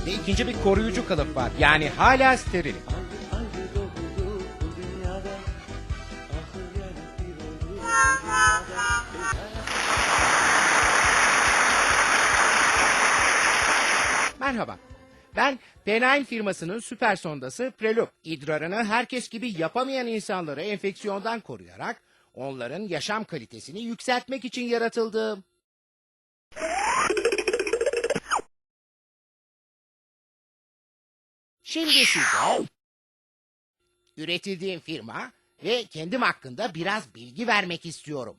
üzerinde ikinci bir koruyucu kılıf var. Yani hala steril. Merhaba. Ben Penine firmasının süper sondası Prelup. İdrarını herkes gibi yapamayan insanları enfeksiyondan koruyarak onların yaşam kalitesini yükseltmek için yaratıldım. Şimdi size üretildiğim firma ve kendim hakkında biraz bilgi vermek istiyorum.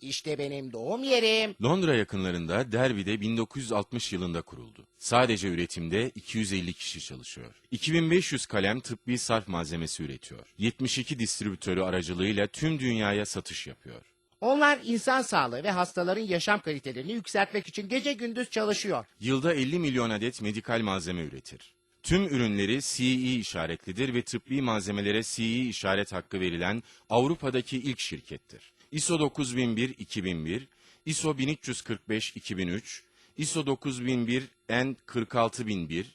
İşte benim doğum yerim. Londra yakınlarında Derby'de 1960 yılında kuruldu. Sadece üretimde 250 kişi çalışıyor. 2500 kalem tıbbi sarf malzemesi üretiyor. 72 distribütörü aracılığıyla tüm dünyaya satış yapıyor. Onlar insan sağlığı ve hastaların yaşam kalitelerini yükseltmek için gece gündüz çalışıyor. Yılda 50 milyon adet medikal malzeme üretir. Tüm ürünleri CE işaretlidir ve tıbbi malzemelere CE işaret hakkı verilen Avrupa'daki ilk şirkettir. ISO 9001-2001, ISO 1345-2003, ISO 9001-N 46001,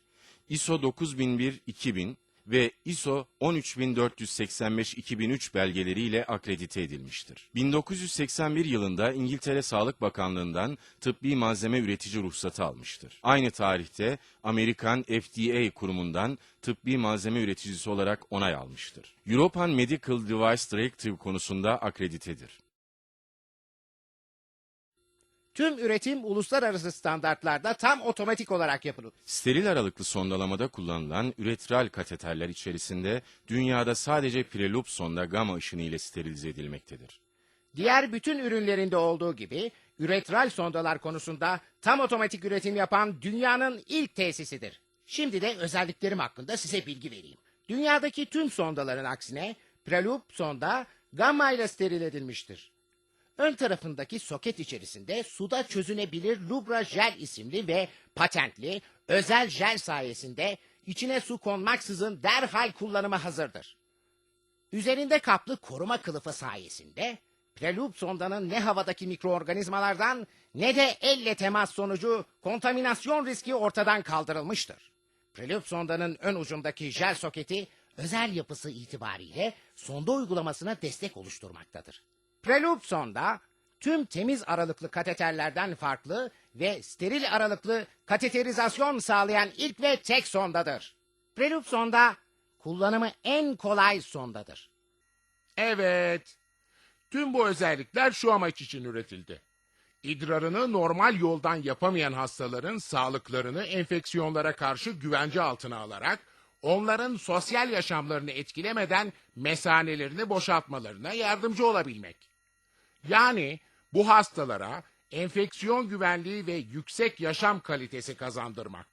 ISO 9001-2000 ve ISO 13485-2003 belgeleriyle akredite edilmiştir. 1981 yılında İngiltere Sağlık Bakanlığı'ndan tıbbi malzeme üretici ruhsatı almıştır. Aynı tarihte Amerikan FDA kurumundan tıbbi malzeme üreticisi olarak onay almıştır. European Medical Device Directive konusunda akreditedir. Tüm üretim uluslararası standartlarda tam otomatik olarak yapılır. Steril aralıklı sondalamada kullanılan üretral kateterler içerisinde dünyada sadece Prelup sonda gama ışını ile sterilize edilmektedir. Diğer bütün ürünlerinde olduğu gibi üretral sondalar konusunda tam otomatik üretim yapan dünyanın ilk tesisidir. Şimdi de özelliklerim hakkında size bilgi vereyim. Dünyadaki tüm sondaların aksine Prelup sonda gamma ile steril edilmiştir. Ön tarafındaki soket içerisinde suda çözünebilir Lubra Jel isimli ve patentli özel jel sayesinde içine su konmaksızın derhal kullanıma hazırdır. Üzerinde kaplı koruma kılıfı sayesinde Prelup sondanın ne havadaki mikroorganizmalardan ne de elle temas sonucu kontaminasyon riski ortadan kaldırılmıştır. Prelup sondanın ön ucundaki jel soketi özel yapısı itibariyle sonda uygulamasına destek oluşturmaktadır. Prelup sonda tüm temiz aralıklı kateterlerden farklı ve steril aralıklı kateterizasyon sağlayan ilk ve tek sondadır. Prelup sonda kullanımı en kolay sondadır. Evet. Tüm bu özellikler şu amaç için üretildi. İdrarını normal yoldan yapamayan hastaların sağlıklarını enfeksiyonlara karşı güvence altına alarak onların sosyal yaşamlarını etkilemeden mesanelerini boşaltmalarına yardımcı olabilmek. Yani bu hastalara enfeksiyon güvenliği ve yüksek yaşam kalitesi kazandırmak.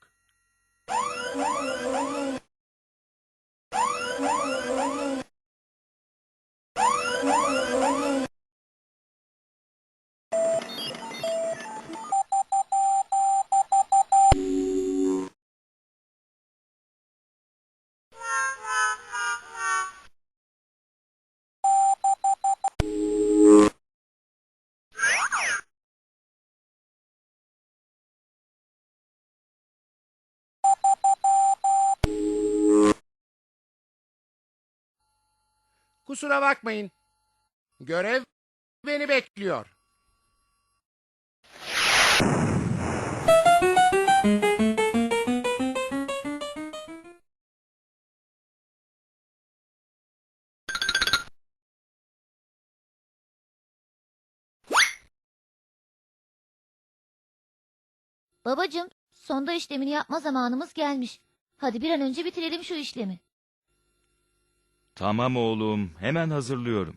Kusura bakmayın. Görev beni bekliyor. Babacım, sonda işlemini yapma zamanımız gelmiş. Hadi bir an önce bitirelim şu işlemi. Tamam oğlum, hemen hazırlıyorum.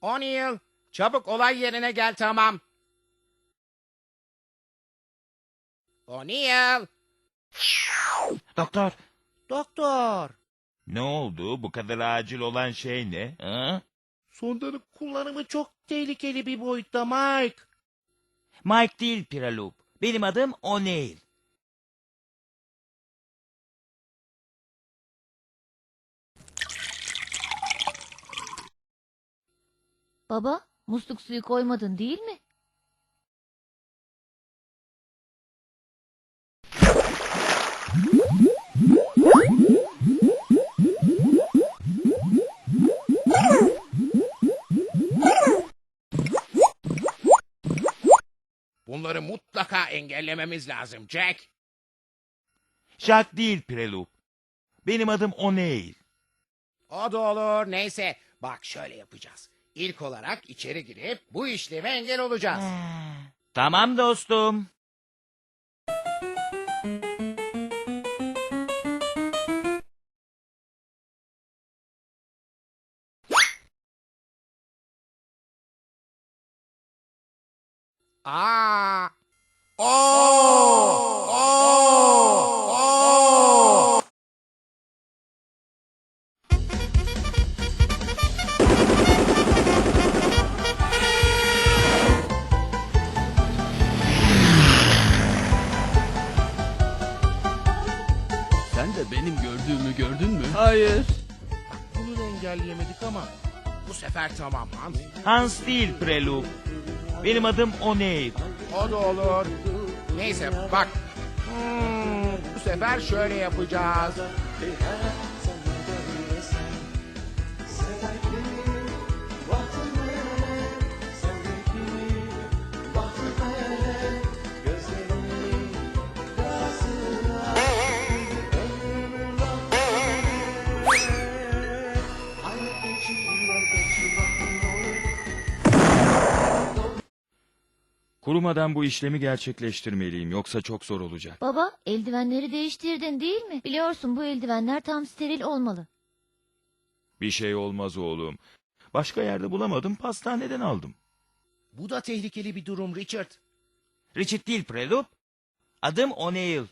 O'Neill, çabuk olay yerine gel tamam. O'Neill, Doktor, doktor. ne oldu? Bu kadar acil olan şey ne? Ha? Sondanın kullanımı çok tehlikeli bir boyutta Mike. Mike değil Piralup. Benim adım O'Neill. Baba musluk suyu koymadın değil mi? Bunları mutlaka engellememiz lazım Jack. Jack değil Prelup. Benim adım O'Neill. O da olur. Neyse. Bak şöyle yapacağız. İlk olarak içeri girip bu işleme engel olacağız. Tamam dostum. Aa! Sen Hayır. Bunu da engelleyemedik ama. Bu sefer tamam Hans. Hans değil Prelup. Benim adım O'Neill. O da olur. Neyse bak. Hmm, bu sefer şöyle yapacağız. Kurumadan bu işlemi gerçekleştirmeliyim yoksa çok zor olacak. Baba eldivenleri değiştirdin değil mi? Biliyorsun bu eldivenler tam steril olmalı. Bir şey olmaz oğlum. Başka yerde bulamadım pastaneden aldım. Bu da tehlikeli bir durum Richard. Richard değil Prelup. Adım O'Neill.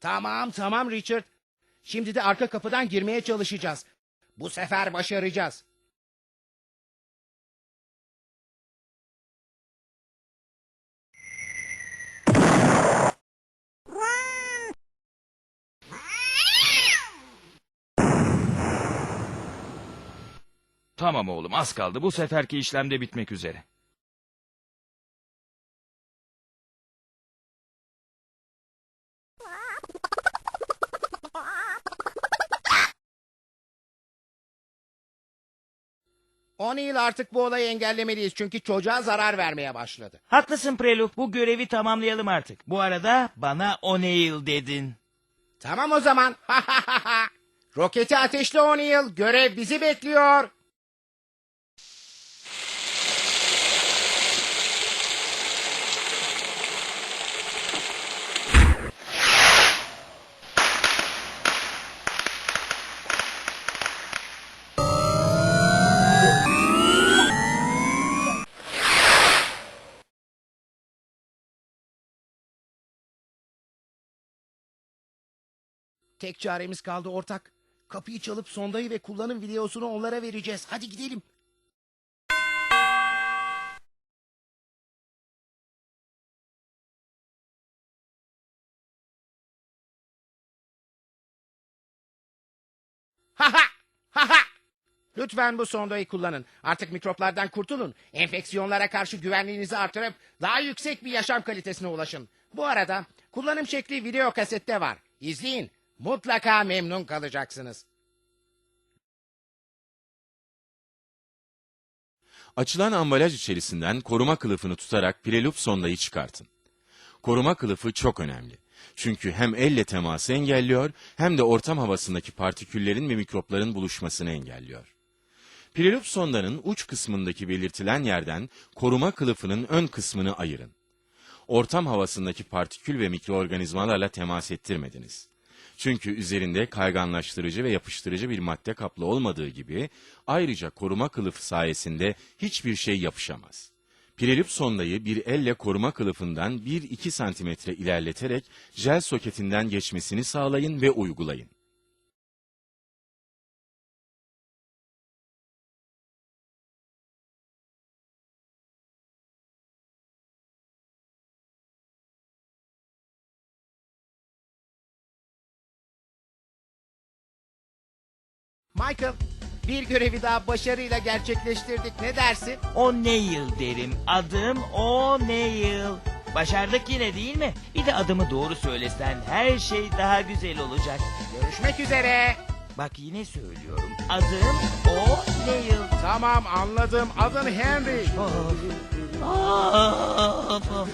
Tamam tamam Richard. Şimdi de arka kapıdan girmeye çalışacağız. Bu sefer başaracağız. Tamam oğlum az kaldı bu seferki işlemde bitmek üzere. O'Neill artık bu olayı engellemeliyiz çünkü çocuğa zarar vermeye başladı. Haklısın Prelup. Bu görevi tamamlayalım artık. Bu arada bana O'Neill dedin. Tamam o zaman. Roketi ateşle O'Neill. Görev bizi bekliyor. Tek çaremiz kaldı ortak. Kapıyı çalıp sondayı ve kullanım videosunu onlara vereceğiz. Hadi gidelim. Haha! Haha! Lütfen bu sondayı kullanın. Artık mikroplardan kurtulun. Enfeksiyonlara karşı güvenliğinizi artırıp daha yüksek bir yaşam kalitesine ulaşın. Bu arada kullanım şekli video kasette var. İzleyin. Mutlaka memnun kalacaksınız. Açılan ambalaj içerisinden koruma kılıfını tutarak Prelup sondayı çıkartın. Koruma kılıfı çok önemli. Çünkü hem elle teması engelliyor hem de ortam havasındaki partiküllerin ve mikropların buluşmasını engelliyor. Prelup sondanın uç kısmındaki belirtilen yerden koruma kılıfının ön kısmını ayırın. Ortam havasındaki partikül ve mikroorganizmalarla temas ettirmediniz. Çünkü üzerinde kayganlaştırıcı ve yapıştırıcı bir madde kaplı olmadığı gibi ayrıca koruma kılıfı sayesinde hiçbir şey yapışamaz. Pirelüp sondayı bir elle koruma kılıfından 1-2 santimetre ilerleterek jel soketinden geçmesini sağlayın ve uygulayın. Michael, bir görevi daha başarıyla gerçekleştirdik. Ne dersin? O'Neill derim. Adım O'Neill. Başardık yine değil mi? Bir de adımı doğru söylesen her şey daha güzel olacak. Görüşmek üzere. Bak yine söylüyorum. Adım O'Neill. Tamam anladım. Adın Henry. Of. Of, of,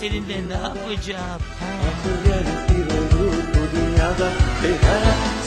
seninle ne yapacağım? Ahır bir olur bu dünyada Hey